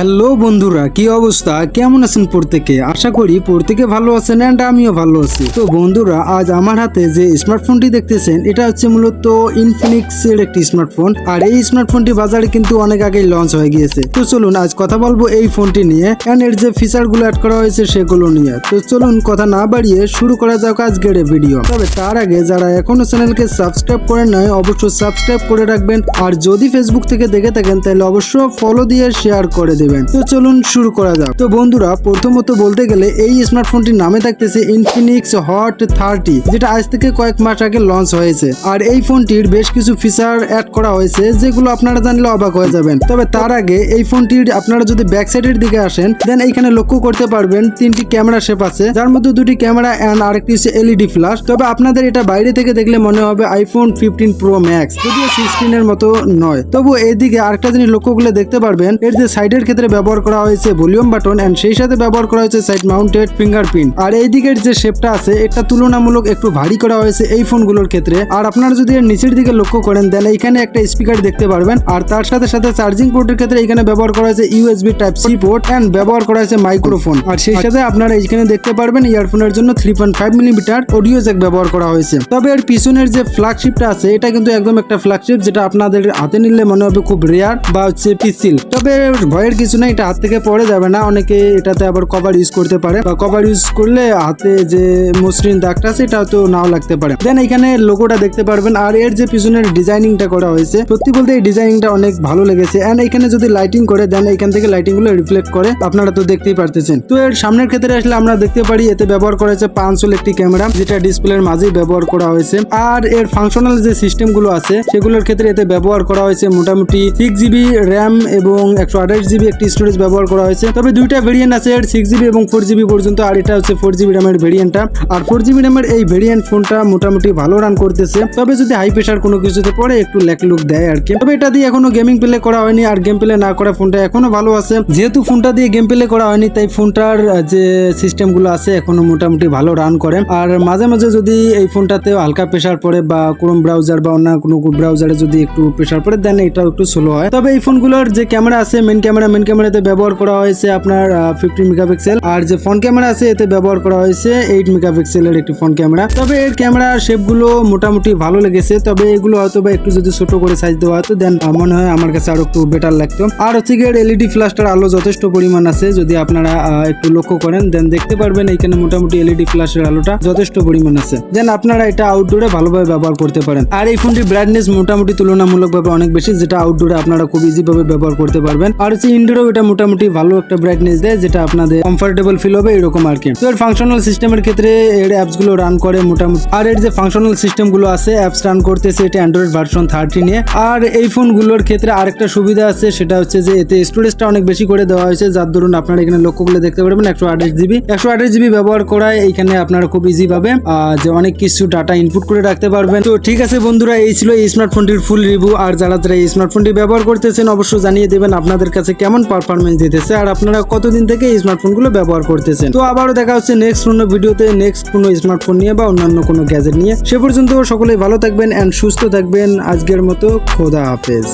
Hello বন্ধুরা, কি অবস্থা? কেমন আছেন প্রত্যেকে? আশা করি প্রত্যেকে ভালো আছেন অ্যান্ড আমিও ভালো আছি। তো বন্ধুরা, আজ আমার হাতে যে স্মার্টফোনটি দেখতেছেন, এটা হচ্ছে মূলত ইনফিনিক্স এর একটি স্মার্টফোন আর এই স্মার্টফোনটি বাজারে কিন্তু অনেক আগেই লঞ্চ হয়ে গিয়েছে। তো চলুন, আজ কথা বলব এই ফোনটি নিয়ে অ্যান্ড এর যে ফিচারগুলো অ্যাড করা হয়েছে সেগুলো নিয়ে। তো চলুন, কথা না বাড়িয়ে শুরু করা যাক আজকের ভিডিও তবে তার আগে যারা এখনও চ্যানেলকে সাবস্ক্রাইব করেন নাই, অবশ্যই সাবস্ক্রাইব করে রাখবেন। আর যদি ফেসবুক থেকে দেখে থাকেন, তাহলে অবশ্যই ফলো দিয়ে শেয়ার করে দেবেন। তো চলুন শুরু করা যাক। তো বন্ধুরা, প্রথমত বলতে গেলে এই স্মার্টফোনটির নামে থাকতেছে ইনফিনিক্স হট থার্টি যেটা আজ থেকে কয়েক মাস আগে লঞ্চ হয়েছে। আর এই ফোনটির বেশ কিছু ফিচার অ্যাড করা হয়েছে, যেগুলো আপনারা জানলে অবাক হয়ে যাবেন। তবে তার আগে এই ফোনটির আপনারা যদি ব্যাক সাইডের দিকে আসেন দেন এইখানে লক্ষ্য করতে পারবেন তিনটি ক্যামেরা শেপ আছে, যার মধ্যে দুটি ক্যামেরা অ্যান্ড আরেকটি হচ্ছে এলইডি ফ্ল্যাশ তবে আপনাদের এটা বাইরে থেকে দেখলে মনে হবে আইফোন ফিফটিন প্রো ম্যাক্স যদিও সিক্সটিন এর মতো নয়। তবু এইদিকে আরেকটা জিনিস লক্ষ্য করলে দেখতে পারবেন, এর যে সাইডের ক্ষেত্রে ব্যবহার করা হয়েছে ভলিউম বাটন এন্ড সেই সাথে ব্যবহার করা হয়েছে সাইড মাউন্টেড ফিঙ্গারপ্রিন্ট আর এই দিকের যে শেপটা আছে, এটা তুলনামূলক একটু ভারী করা হয়েছে এই ফোনগুলোর ক্ষেত্রে। আর আপনারা যদি এর নিচের দিকে লক্ষ্য করেন দেন এইখানে একটা স্পিকার দেখতে পারবেন। আর তার সাথে সাথে চার্জিং পোর্টের ক্ষেত্রে এখানে ব্যবহার করা হয়েছে USB type C port and ব্যবহার করা হয়েছে মাইক্রোফোন আর সেই সাথে আপনারা এইখানে দেখতে পারবেন ইয়ারফোনের জন্য three point five millimetre audio jack ব্যবহার করা হয়েছে। তবে এর পিছনের যে ফ্ল্যাগশিপটা আছে, এটা কিন্তু একদম একটা ফ্ল্যাগশিপ যেটা আপনাদের হাতে নিলে মনে হবে খুব রেয়ার বা হচ্ছে পিসিল তবে ভয়ের কিছু না, এটা হাত থেকে পড়ে যাবে না। অনেকে এটাতে আবার কভার ইউজ করতে পারে। বা কভার ইউজ করলে হাতে যে মসৃণ দাগটা আছে এটা তো নাও লাগতে পারে। দেন এখানে লোগোটা দেখতে পারবেন। আর এর যে পিছনের ডিজাইনিংটা করা হয়েছে, সত্যি বলতে এই ডিজাইনিংটা অনেক ভালো লেগেছে। এন্ড এখানে যদি লাইটিং করে দেন এখান থেকে লাইটিংগুলো রিফ্লেক্ট করে, আপনারা তো দেখতেই পারতেছেন। তো এর সামনের ক্ষেত্রে আসলে আমরা দেখতে পারি, এতে ব্যবহার করা হয়েছে পাঁচশোল একটি ক্যামেরা যেটা ডিসপ্লের মাঝেই ব্যবহার করা হয়েছে। আর এর ফাংশনাল যে সিস্টেমগুলো আছে, সেগুলোর ক্ষেত্রে এতে ব্যবহার করা হয়েছে মোটামুটি সিক্স জিবি র্যাম এবং একশো আঠাশ জিবি একটি স্টোরেজ ব্যবহার করা হয়েছে। তবে দুইটা ভেরিয়েন্ট আছে এর সিক্স জিবি এবং ফোর জিবি পর্যন্ত, আর এটা হচ্ছে ফোর জিবি র্যামের ভেরিয়েন্টটা আর ফোর জিবি র্যামের এই ভেরিয়েন্ট ফোনটা মোটামুটি ভালো রান করতেছে। তবে যদি হাই প্রেশার কোনো কিছুতে পড়ে, একটু ল্যাক লুক দেয় আর কি তবে এটা দিয়ে এখনও গেমিং প্লে করা হয়নি, আর গেম প্লে না করা ফোনটা এখনও ভালো আছে। যেহেতু ফোনটা দিয়ে গেম প্লে করা হয়নি, তাই ফোনটার যে সিস্টেমগুলো আছে, এখনও মোটামুটি ভালো রান করে। আর মাঝে মাঝে যদি এই ফোনটাতে হালকা প্রেশার পড়ে, বা ক্রোম ব্রাউজার বা অন্য কোনো ব্রাউজারে যদি একটু প্রেশার পড়ে দেন এটাও একটু স্লো হয়। তবে এই ফোনগুলোর যে ক্যামেরা আছে মেন ক্যামেরা মেন ক্যামেরাতে ব্যবহার করা হয়েছে আপনার ফিফটিন মেগাপিক্সেল। আর যে ফোন ক্যামেরা আছে, এতে ব্যবহার করা হয়েছে এইট মেগাপিক্সেলের একটি ফোন ক্যামেরা। তবে এর ক্যামেরা শেপগুলো মোটামুটি ভালো লেগেছে, তবে এগুলো হয়তো বা একটু যদি ছোট করে সাইজ দেওয়া হতো দেন মনে হয় আমার কাছে আরও একটু বেটার লাগতো। আর হচ্ছে গিয়ে এলইডি ফ্ল্যাশটার আলো যথেষ্ট পরিমাণ আছে, যদি আপনারা একটু লক্ষ্য করেন দেন দেখতে পারবেন এখানে মোটামুটি এলইডি ফ্ল্যাশের আলোটা যথেষ্ট পরিমাণ আছে। দেন আপনারা এটা আউটডোরে ভালোভাবে ব্যবহার করতে পারেন। আর এই ফোনটির ব্রাইটনেস মোটামুটি তুলনামূলকভাবে অনেক বেশি, যেটা আউটডোরে আপনারা খুব ইজি ভাবে ব্যবহার করতে পারবেন। আর হচ্ছে ইনডোরেও এটা মোটামুটি ভালো একটা ব্রাইটনেস দেয় যেটা আপনাদের কমফোর্টেবল ফিল হবে এরকম আর কি। তো এর ফাংশনাল সিস্টেমের ক্ষেত্রে এর অ্যাপসগুলো রান করে মোটামুটি। আর এর যে ফাংশনাল সিস্টেমগুলো আছে অ্যাপস রান করতেছে এটা অ্যান্ড্রয়েড ভার্সন থার্টি নিয়ে। আর এই ফোনগুলোর ক্ষেত্রে আরেকটা সুবিধা আছে সেটা হচ্ছে যে এতে স্টোরেজটা অনেক বেশি করে দেওয়া হয়েছে যার দরুন আপনারা এখানে লক্ষ্য করলে দেখতে পারবেন একশো আঠাশ জিবি একশো আঠাশ জিবি ব্যবহার করায় এইখানে আপনারা খুব ইজি আহ, যে অনেক কিছু ডাটা ইনপুট করে রাখতে পারবেন। তো ঠিক আছে বন্ধুরা এই ছিল এই স্মার্টফোনটির ফুল রিভিউ আর যারা যারা এই স্মার্টফোনটি ব্যবহার করতেছেন অবশ্যই জানিয়ে দেবেন আপনাদের কাছে কেমন পারফরমেন্স দিতেছে আর আপনারা কতদিন থেকে এই স্মার্টফোনগুলো ব্যবহার করতেছেন? তো আবারও দেখা হচ্ছে নেক্সট কোনো ভিডিওতে নেক্সট কোনো স্মার্টফোন নিয়ে বা অন্যান্য কোনো গ্যাজেট নিয়ে। সে পর্যন্ত সকলেই ভালো থাকবেন অ্যান্ড সুস্থ থাকবেন। আজকের মতো খোদা হাফেজ।